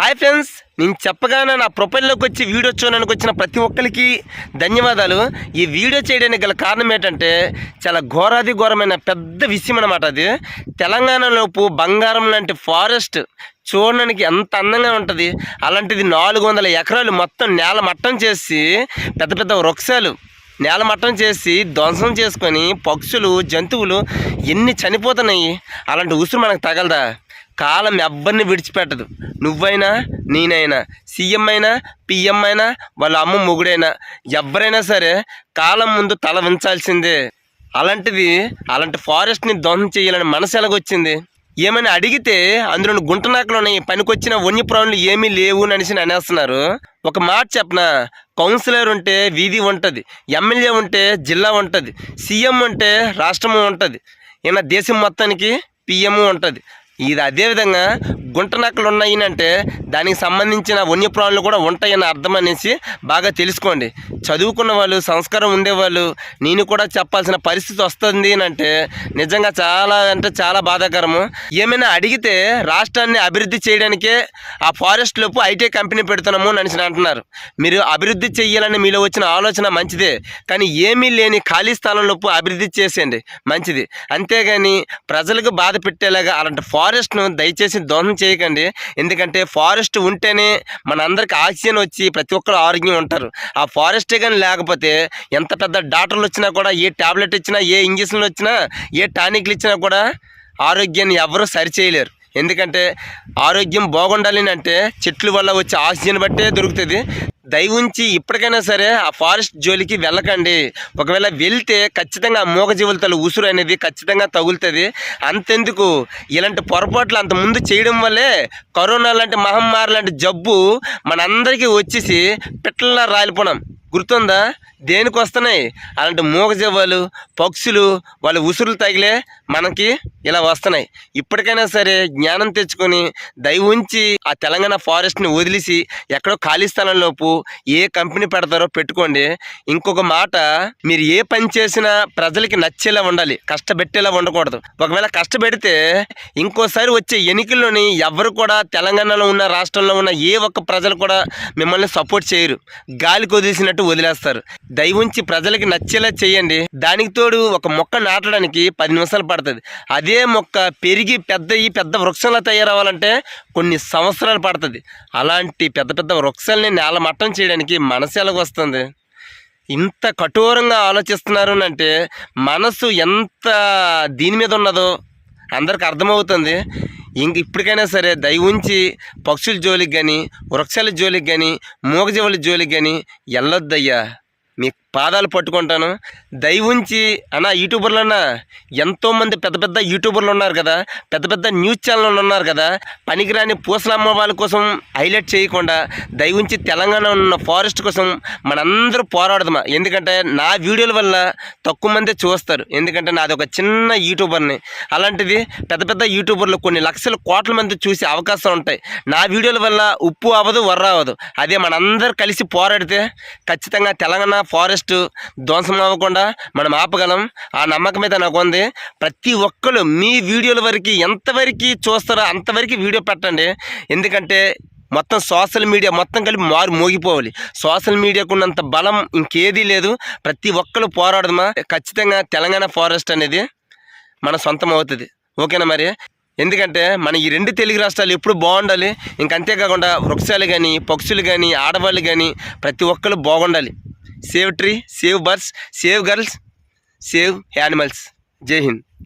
Hi friends నేను చెప్పగానే నా ప్రొఫైల్లోకి వచ్చి వీడియో చూడడానికి వచ్చిన ప్రతి ఒక్కరికి ధన్యవాదాలు. ఈ వీడియో చేయడానికి గల కారణం ఏంటంటే చాలా ఘోరాది ఘోరమైన పెద్ద విషయం అనమాట అది. తెలంగాణలోపు బంగారం లాంటి ఫారెస్ట్ చూడడానికి ఎంత అందంగా ఉంటుంది. అలాంటిది నాలుగు వందల ఎకరాలు మొత్తం నేల మట్టం చేసి పెద్ద పెద్ద వృక్షాలు నేల మట్టం చేసి ధ్వంసం చేసుకొని పక్షులు జంతువులు ఎన్ని చనిపోతున్నాయి. అలాంటి ఉసురు మనకు తగలదా? కాలం ఎవ్వరిని విడిచిపెట్టదు. నువ్వైనా నేనైనా సీఎం అయినా పిఎం అయినా వాళ్ళ అమ్మ మొగుడైనా ఎవరైనా సరే కాలం ముందు తల ఉంచాల్సిందే అలాంటిది అలాంటి ఫారెస్ట్ని ధ్వంసం చేయాలని మనసు ఎలాగొచ్చింది? ఏమైనా అడిగితే అందులో గుంటనాకలోని పనికొచ్చిన వన్యప్రాణులు ఏమీ లేవు అని అనేసి అనేస్తున్నారు. ఒక మాట చెప్పనా? కౌన్సిలర్ ఉంటే వీధి ఉంటుంది ఎమ్మెల్యే ఉంటే జిల్లా ఉంటుంది సీఎం ఉంటే రాష్ట్రము ఉంటుంది ఈయన దేశం మొత్తానికి పిఎం ఉంటుంది. ఇది అదేవిధంగా గుంటనక్కలు ఉన్నాయి అంటే దానికి సంబంధించిన వన్యప్రాణులు కూడా ఉంటాయని అర్థం అనేసి బాగా తెలుసుకోండి. చదువుకున్న వాళ్ళు సంస్కారం ఉండేవాళ్ళు నేను కూడా చెప్పాల్సిన పరిస్థితి వస్తుంది అంటే నిజంగా చాలా అంటే చాలా బాధాకరము. ఏమైనా అడిగితే రాష్ట్రాన్ని అభివృద్ధి చేయడానికే ఆ ఫారెస్ట్ లోపు ఐటీ కంపెనీ పెడుతున్నాము అని అంటున్నారు. మీరు అభివృద్ధి చేయాలని మీలో వచ్చిన ఆలోచన మంచిదే కానీ ఏమీ లేని ఖాళీ స్థలంలోపు అభివృద్ధి చేసేయండి మంచిది. అంతేగాని ప్రజలకు బాధ పెట్టేలాగా అలాంటి ఫారెస్ట్ను దయచేసి దోహం చేయకండి. ఎందుకంటే ఫారెస్ట్ ఉంటేనే మనందరికి ఆక్సిజన్ వచ్చి ప్రతి ఒక్కరు ఆరోగ్యం ఉంటారు. ఆ ఫారెస్టే కానీ లేకపోతే ఎంత పెద్ద డాక్టర్లు వచ్చినా కూడా ఏ టాబ్లెట్ ఇచ్చినా ఏ ఇంజక్షన్లు వచ్చినా ఏ టానిక్లు ఇచ్చినా కూడా ఆరోగ్యాన్ని ఎవరూ సరిచేయలేరు. ఎందుకంటే ఆరోగ్యం బాగుండాలి అంటే చెట్ల వల్ల వచ్చే ఆక్సిజన్ బట్టే దొరుకుతుంది. దయవుంచి ఇప్పటికైనా సరే ఆ ఫారెస్ట్ జోలికి వెళ్ళకండి. ఒకవేళ వెళ్తే ఖచ్చితంగా ఆ మూగజీవులతో ఉసురు అనేది ఖచ్చితంగా తగులుతుంది. అంతెందుకు? ఇలాంటి పొరపాట్లు అంత ముందు చేయడం వల్లే కరోనా లాంటి మహమ్మారి లాంటి జబ్బు మనందరికీ వచ్చేసి పిట్టల్లా రాలిపోనాం. గుర్తుందా? దేనికి వస్తున్నాయి అలాంటి మూగజీవాలు పక్షులు వాళ్ళ ఉసురులు తగిలే మనకి ఇలా వస్తున్నాయి. ఇప్పటికైనా సరే జ్ఞానం తెచ్చుకొని దయ ఉంచి ఆ తెలంగాణ ఫారెస్ట్ని వదిలేసి ఎక్కడో ఖాళీ స్థలంలోపు ఏ కంపెనీ పెడతారో పెట్టుకోండి. ఇంకొక మాట మీరు ఏ పని చేసినా ప్రజలకి నచ్చేలా ఉండాలి. కష్టపెట్టేలా ఉండకూడదు. ఒకవేళ కష్టపెడితే ఇంకోసారి వచ్చే ఎన్నికల్లోని ఎవరు కూడా తెలంగాణలో ఉన్న రాష్ట్రంలో ఉన్న ఏ ఒక్క ప్రజలు కూడా మిమ్మల్ని సపోర్ట్ చేయరు. గాలికి వదిలేసినట్టు వదిలేస్తారు. దయవుంచి ప్రజలకి నచ్చేలా చేయండి. దానికి తోడు ఒక మొక్క నాటడానికి పది నిమిషాలు పడుతుంది. అదే మొక్క పెరిగి పెద్ద ఈ పెద్ద వృక్షంలో తయారవ్వాలంటే కొన్ని సంవత్సరాలు పడుతుంది. అలాంటి పెద్ద పెద్ద వృక్షాలని నేల మట్టం చేయడానికి మనసు ఎలాగొస్తుంది? ఇంత కఠోరంగా ఆలోచిస్తున్నారు అంటే మనసు ఎంత దీని మీద ఉన్నదో అందరికి అర్థమవుతుంది. ఇంక ఇప్పటికైనా సరే దయ ఉంచి పక్షుల జోలికి కానీ వృక్షాల జోలికి కానీ మూగజీవుల జోలికి కానీ వెళ్ళొద్దయ్యా మీ పాదాలు పట్టుకుంటాను. దయవుంచి ఉంచి అన్న యూట్యూబర్లన్నా ఎంతోమంది పెద్ద పెద్ద యూట్యూబర్లు ఉన్నారు కదా పెద్ద పెద్ద న్యూస్ ఛానళ్ళు ఉన్నారు కదా పనికిరాని పూసలమ్మ వాళ్ళ కోసం హైలైట్ చేయకుండా దయ ఉంచి తెలంగాణ ఉన్న ఫారెస్ట్ కోసం మనందరూ పోరాడదామా. ఎందుకంటే నా వీడియోల వల్ల తక్కువ మంది చూస్తారు. ఎందుకంటే నాది ఒక చిన్న యూట్యూబర్ని. అలాంటిది పెద్ద పెద్ద యూట్యూబర్లు కొన్ని లక్షల కోట్ల మంది చూసే అవకాశం ఉంటాయి. నా వీడియోల వల్ల ఉప్పు అవ్వదు వర్ర అవ్వదు. అదే మనందరూ కలిసి పోరాడితే ఖచ్చితంగా తెలంగాణ ఫారెస్ట్ ధ్వంసం అవ్వకుండా మనం ఆపగలం. ఆ నమ్మకం అయితే నాకు ఉంది. ప్రతి ఒక్కరు మీ వీడియోల వరకు ఎంతవరకు చూస్తారో అంతవరకు వీడియో పెట్టండి. ఎందుకంటే మొత్తం సోషల్ మీడియా మొత్తం కలిపి మారు మోగిపోవాలి. సోషల్ మీడియాకు ఉన్నంత బలం ఇంకేదీ లేదు. ప్రతి ఒక్కరు పోరాడదమా? ఖచ్చితంగా తెలంగాణ ఫారెస్ట్ అనేది మన సొంతం అవుతుంది. ఓకేనా మరి? ఎందుకంటే మన ఈ రెండు తెలుగు రాష్ట్రాలు ఎప్పుడు బాగుండాలి. ఇంక అంతేకాకుండా వృక్షాలు కానీ పక్షులు కానీ ఆడవాళ్ళు కానీ ప్రతి ఒక్కరు బాగుండాలి. Save tree save birds save girls save animals Jai Hind